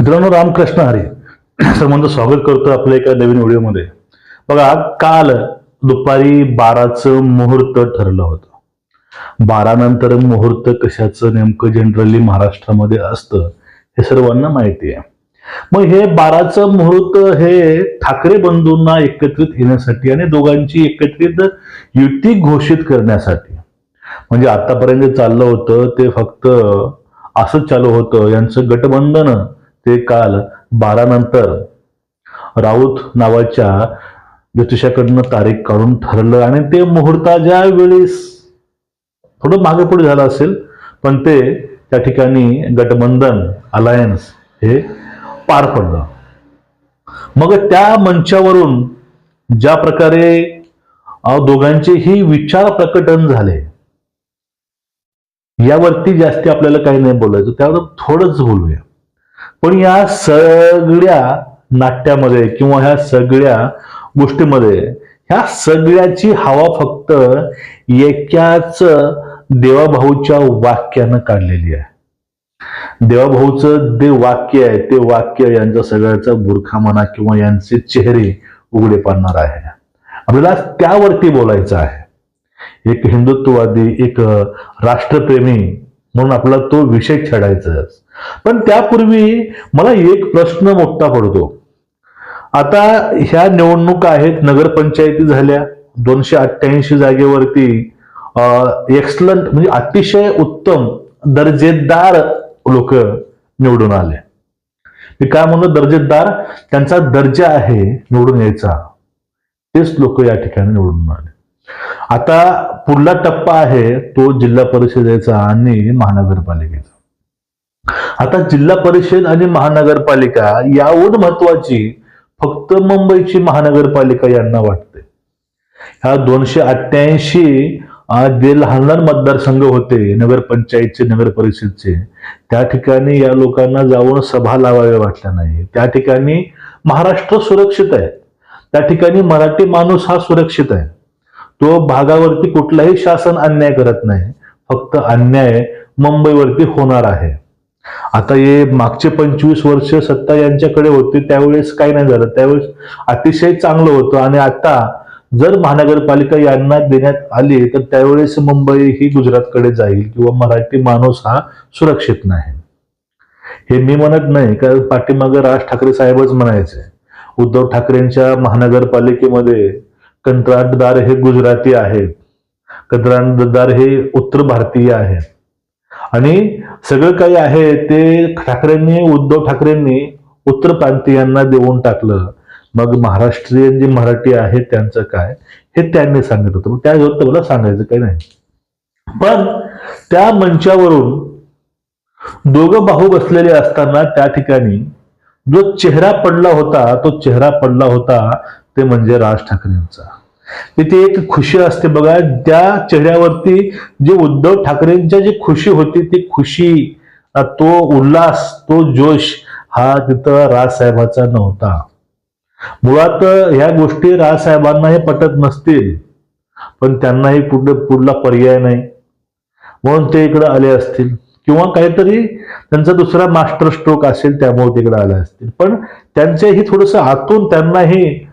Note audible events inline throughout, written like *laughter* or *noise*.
मित्रांनो रामकृष्ण हरी. *clears throat* सर्वांचं स्वागत करतो आपल्या एका नवीन व्हिडिओमध्ये. बघा काल दुपारी बाराचं मुहूर्त ठरलं होतं. बारा नंतर मुहूर्त कशाचं नेमकं जनरली महाराष्ट्रामध्ये असतं हे सर्वांना माहिती आहे. मग हे बाराचं मुहूर्त हे ठाकरे बंधूंना एकत्रित येण्यासाठी आणि दोघांची एकत्रित युती घोषित करण्यासाठी. म्हणजे आतापर्यंत चाललं होतं ते फक्त असंच चालू होतं. यांचं गठबंधन ते काल बारा नंतर राऊत नावाच्या ज्योतिषाकडनं तारीख काढून ठरलं. आणि ते मुहूर्ताच्या वेळेस थोडं मागे पुढे झालं असेल पण ते त्या ठिकाणी गठबंधन अलायन्स हे पार पडलं. मग त्या मंचावरून ज्या प्रकारे दोघांचेही विचार प्रकटन झाले यावरती जास्ती आपल्याला काही नाही बोलायचं. त्यावर थोडंच बोलूया. पण या सगळ्या नाट्यामध्ये किंवा ह्या सगळ्या गोष्टीमध्ये ह्या सगळ्याची हवा फक्त एकाच देवाभाऊच्या वाक्यानं काढलेली आहे. देवाभाऊचं जे वाक्य आहे ते वाक्य यांचा सगळ्याचा बुरखा म्हणा किंवा यांचे चेहरे उघडे पाडणार आहे. आपल्याला त्यावरती बोलायचं आहे. एक हिंदुत्ववादी एक राष्ट्रप्रेमी म्हणून आपला तो विषय छेडायचा पण त्यापूर्वी मला एक प्रश्न मोठा पडतो. आता ह्या निवडणुका आहेत नगरपंचायती झाल्या दोनशे अठ्ठ्याऐंशी जागेवरती एक्सलंट म्हणजे अतिशय उत्तम दर्जेदार लोक निवडून आले. मी काय म्हणतो दर्जेदार त्यांचा दर्जा आहे निवडून यायचा. तेच लोक या ठिकाणी निवडून आले. आता पुढला टप्पा आहे तो जिल्हा परिषदेचा आणि महानगरपालिकेचा. आता जिल्हा परिषद आणि महानगरपालिका याहून महत्वाची फक्त मुंबईची महानगरपालिका यांना वाटते. ह्या दोनशे अठ्ठ्याऐंशी जे लहान लहान मतदारसंघ होते नगरपंचायतचे नगर परिषदचे त्या ठिकाणी या लोकांना जाऊन सभा लावाव्या वाटल्या नाही. त्या ठिकाणी महाराष्ट्र सुरक्षित आहे. त्या ठिकाणी मराठी माणूस हा सुरक्षित आहे. तो भागावरती कुठलाही शासन अन्याय करत नाही. फक्त अन्याय मुंबईवरती होणार आहे. आता हे मागचे पंचवीस वर्ष सत्ता यांच्याकडे होते त्यावेळेस काही नाही झालं. त्यावेळेस अतिशय चांगलं होतं. आणि आता जर महानगरपालिका यांना देण्यात आली तर त्यावेळेस मुंबई ही गुजरातकडे जाईल किंवा मराठी माणूस हा सुरक्षित नाही. हे मी म्हणत नाही कारण पाठीमागे राज ठाकरे साहेबच म्हणायचे. उद्धव ठाकरेंच्या महानगरपालिकेमध्ये कंत्राटदार हे गुजराती आहेत कंत्राटदार हे उत्तर भारतीय आहेत आणि सगळं काही आहे ते ठाकरेंनी उद्धव ठाकरेंनी उत्तर प्रांतीयांना देऊन टाकलं. मग महाराष्ट्रीयन जे मराठी आहेत त्यांचं काय हे त्यांनी सांगितलं होतं. मग त्यावर मला सांगायचं काही नाही. पण त्या मंचावरून दोघं भाऊ बसलेले असताना त्या ठिकाणी जो चेहरा पडला होता तो चेहरा पडला होता ते म्हणजे राज ठाकरेंचा. तिथे एक खुशी असते बघा त्या चेहऱ्यावरती जे उद्धव ठाकरेंच्या जी खुशी होती ती खुशी तो उल्हास तो जोश हा तिथं राजसाहेबाचा नव्हता. मुळात ह्या गोष्टी राजसाहेबांना हे पटत नसतील पण त्यांनाही पुढे पुढला पर्याय नाही. म्हणून ते इकडे आले असतील. किंवा काहीतरी त्यांचा दुसरा मास्टर स्ट्रोक असेल त्यामुळे तिकडे आले असतील. पण त्यांच्याही थोडस आतून त्यांनाही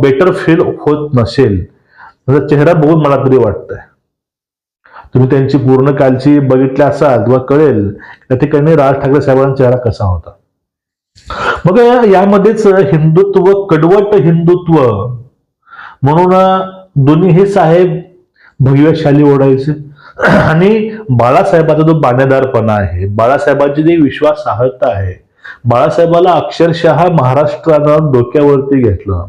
बेटर फील होत नसेल त्याचा चेहरा बघून मला तरी वाटतंय. तुम्ही त्यांची पूर्ण कालची बघितली असाल किंवा कळेल त्या ठिकाणी राज ठाकरे साहेबांचा चेहरा कसा होता. मग यामध्येच हिंदुत्व कडवट हिंदुत्व म्हणून दोन्हीही साहेब भगव्याशाली ओढायचे. आणि बाळासाहेबाचा जो बाणेदारपणा आहे बाळासाहेबांची जी विश्वासार्हता आहे बाळासाहेबाला अक्षरशः महाराष्ट्रानं डोक्यावरती घेतलं.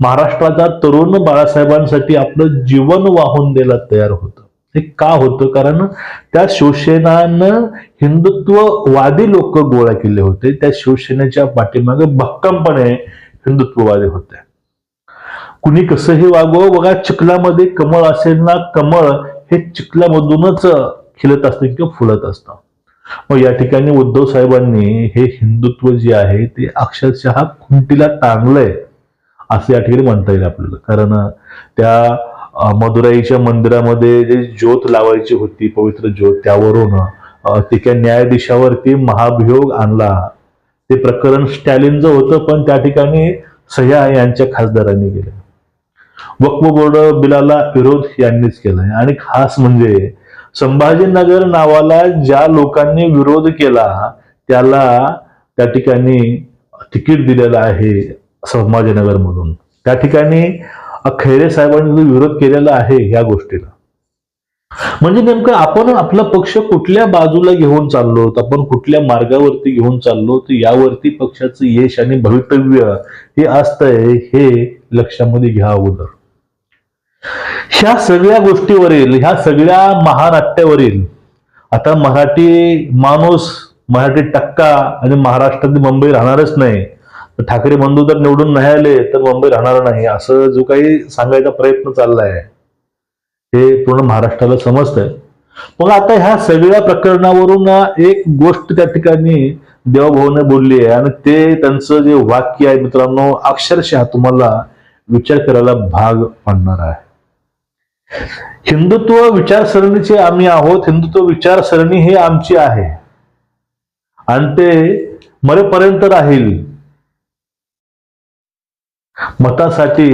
महाराष्ट्राचा तरुण बाळासाहेबांसाठी आपलं जीवन वाहून द्यायला तयार होतं. हे का होतं? कारण त्या शिवसेनानं हिंदुत्ववादी लोक गोळा केले होते. त्या शिवसेनेच्या पाठीमागे भक्कमपणे हिंदुत्ववादी होते. कुणी कसंही वागव बघा चिखलामध्ये कमळ असेल ना कमळ हे चिखलामधूनच खिलत असतं किंवा फुलत असतं. मग या ठिकाणी उद्धव साहेबांनी हे हिंदुत्व जे आहे ते अक्षरशः खुंटीला टांगलंय असं या ठिकाणी म्हणता येईल आपल्याला. कारण त्या मदुराईच्या मंदिरामध्ये जे ज्योत लावायची होती पवित्र ज्योत त्यावरून तिच्या न्यायाधीशावरती महाभियोग आणला. ते प्रकरण स्टॅलिनचं होतं पण त्या ठिकाणी सह्या यांच्या खासदारांनी केलं वक्फ बोर्ड बिलाला विरोध यांनीच केलाय. आणि खास म्हणजे संभाजीनगर नावाला ज्या लोकांनी विरोध केला त्याला त्या ठिकाणी तिकीट दिलेलं आहे. संभाजीनगर मधून त्या ठिकाणी खैरे साहेबांनी विरोध केलेला आहे या गोष्टीला. म्हणजे नेमकं आपण आपला पक्ष कुठल्या बाजूला घेऊन चाललो आपण कुठल्या मार्गावरती घेऊन चाललो तर यावरती पक्षाचं यश आणि भवितव्य हे असतंय हे लक्षामध्ये घ्या अगोदर. ह्या सगळ्या गोष्टीवरील ह्या सगळ्या महानाट्यावरील आता मराठी माणूस मराठी टक्का आणि महाराष्ट्रात मुंबई राहणारच नाही. ठाकरे बंधू जर निवडून नाही आले तर मुंबई राहणार नाही. असं जो काही सांगायचा प्रयत्न चाललाय हे पूर्ण महाराष्ट्राला समजतंय. मग आता ह्या सगळ्या प्रकरणावरून एक गोष्ट त्या ठिकाणी देवभाऊने बोलली आहे आणि ते त्यांचं जे वाक्य आहे मित्रांनो अक्षरशः तुम्हाला विचार करायला भाग पाडणार आहे. हिंदुत्व विचारसरणीचे आम्ही आहोत हिंदुत्व विचारसरणी हे आमची आहे. आणि ते मरेपर्यंत राहील. मतासाठी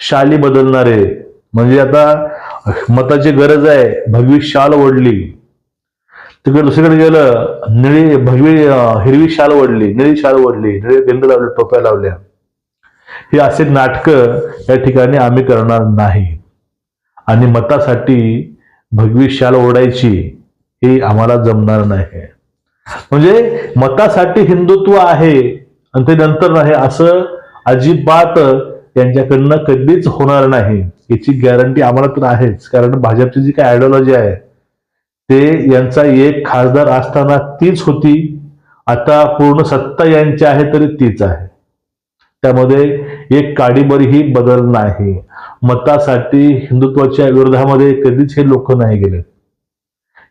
शाली बदलणारे म्हणजे आता मताची गरज आहे भगवी शाल ओढली. तिकडे दुसरीकडे गेलं निळी भगवी हिरवी शाल ओढली निळी शाल ओढली निळे बिंद लावले टोप्या लावल्या. हे असे नाटक या ठिकाणी आम्ही करणार नाही. आणि मतासाठी भगवी शाल ओढायची ही आम्हाला जमणार नाही. म्हणजे मतासाठी हिंदुत्व आहे आणि ते नंतर नाही असं अजिबात यांच्याकडनं कधीच होणार नाही. याची गॅरंटी आम्हाला तर आहेच. कारण भाजपची जी काय आयडिओलॉजी आहे ते यांचा एक खासदार असताना तीच होती. आता पूर्ण सत्ता यांची आहे तरी तीच आहे. त्यामध्ये एक काडीबरही बदल नाही. मतासाठी हिंदुत्वाच्या विरोधामध्ये कधीच हे लोक नाही गेले.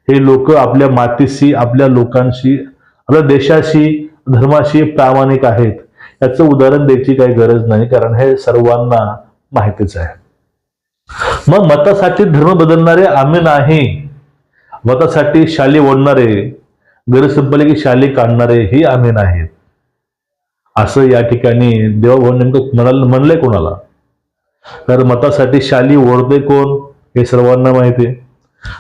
हे लोक आपल्या मातीशी आपल्या लोकांशी आपल्या देशाशी धर्माशी प्रामाणिक आहेत. याचं उदाहरण द्यायची काही गरज नाही कारण हे सर्वांना माहितीच आहे. मग मतासाठी धर्म बदलणारे आम्ही नाही. मतासाठी शाली ओढणारे गरज संपले की शाली काढणारे ही आम्ही नाहीत असं या ठिकाणी देवाभाऊ नेमकं म्हणाल म्हणलंय कोणाला? तर मतासाठी शाली ओढते कोण हे सर्वांना माहिती आहे.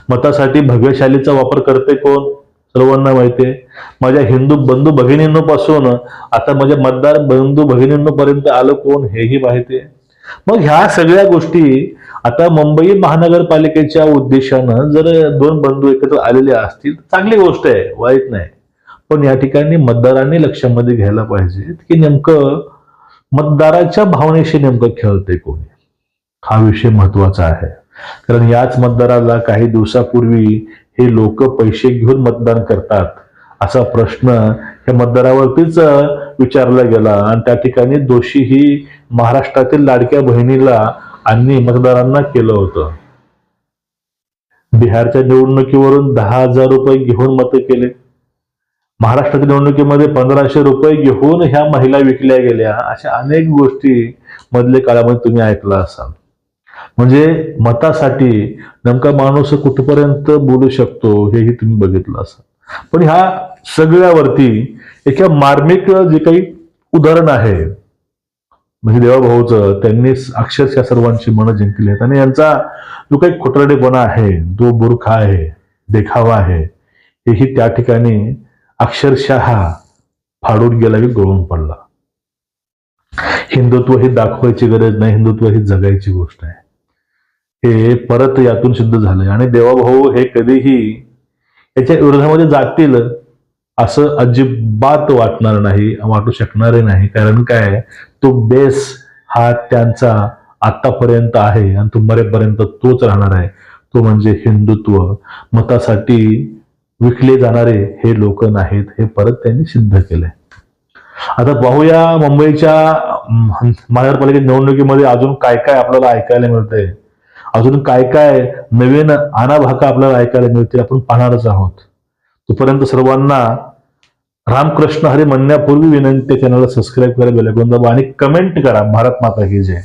मतासाठी भव्यशालीचा वापर करते कोण? सर्वांना माहिती आहे माझ्या हिंदू बंधू भगिनींपासून आता माझ्या मतदार बंधू भगिनींपर्यंत आलं कोण हेही माहिती आहे मग ह्या सगळ्या गोष्टी आता मुंबई महानगरपालिकेच्या उद्देशानं जर दोन बंधू एकत्र आलेले असतील चांगली गोष्ट आहे वाईट नाही. पण या ठिकाणी मतदारांनी लक्षामध्ये घ्यायला पाहिजे की नेमकं मतदाराच्या भावनेशी नेमकं खेळते कोणी. हा विषय महत्त्वाचा आहे. कारण याच मतदाराला काही दिवसापूर्वी हे लोक पैसे घेऊन मतदान करतात? असा प्रश्न या मतदारावरतीच विचारला गेला. आणि त्या ठिकाणी दोषी ही महाराष्ट्रातील लाडक्या बहिणीला आणि मतदारांना केलं होतं. बिहारच्या निवडणुकीवरून दहा हजार रुपये घेऊन मतं केले. महाराष्ट्राच्या निवडणुकीमध्ये पंधराशे रुपये घेऊन ह्या महिला विकल्या गेल्या. अशा अनेक गोष्टी मधल्या काळामध्ये तुम्ही ऐकला असाल. म्हणजे मतासाठी नेमका माणूस कुठपर्यंत बोलू शकतो हेही तुम्ही बघितलं असाल. पण ह्या सगळ्यावरती एका मार्मिक जे काही उदाहरण आहे म्हणजे देवाभाऊचं त्यांनी अक्षरशः सर्वांची मनं जिंकली आहेत. आणि यांचा जो काही खोटरडेपणा आहे जो बुरखा आहे देखावा आहे हेही त्या ठिकाणी अक्षरशः फाडून गेला की गळून पडला. हिंदुत्व ही दाखवायची गरज नाही हिंदुत्व ही जगायची गोष्ट आहे. हे परत यातून सिद्ध झालंय. आणि देवाभाऊ हे कधीही याच्या विरोधामध्ये जातील असं अजिबात वाटणार नाही वाटू शकणारे नाही. कारण काय? तो बेस हा त्यांचा आतापर्यंत आहे आणि तो मरेपर्यंत तोच राहणार आहे. तो म्हणजे हिंदुत्व. मतासाठी विकले जाणारे हे लोक नाहीत. हे परत त्यांनी सिद्ध केलंय. आता पाहूया मुंबईच्या अं, महानगरपालिका निवडणुकीमध्ये अजून काय काय आपल्याला ऐकायला मिळतंय. अजून काय काय नवीन आणाभाका आपल्याला ऐकायला मिळते आपण पाहणारच आहोत. तोपर्यंत सर्वांना रामकृष्ण हरी म्हणण्यापूर्वी विनंती चॅनलला सबस्क्राईब करा बेल आयकॉन आणि कमेंट करा. भारत माता की जय.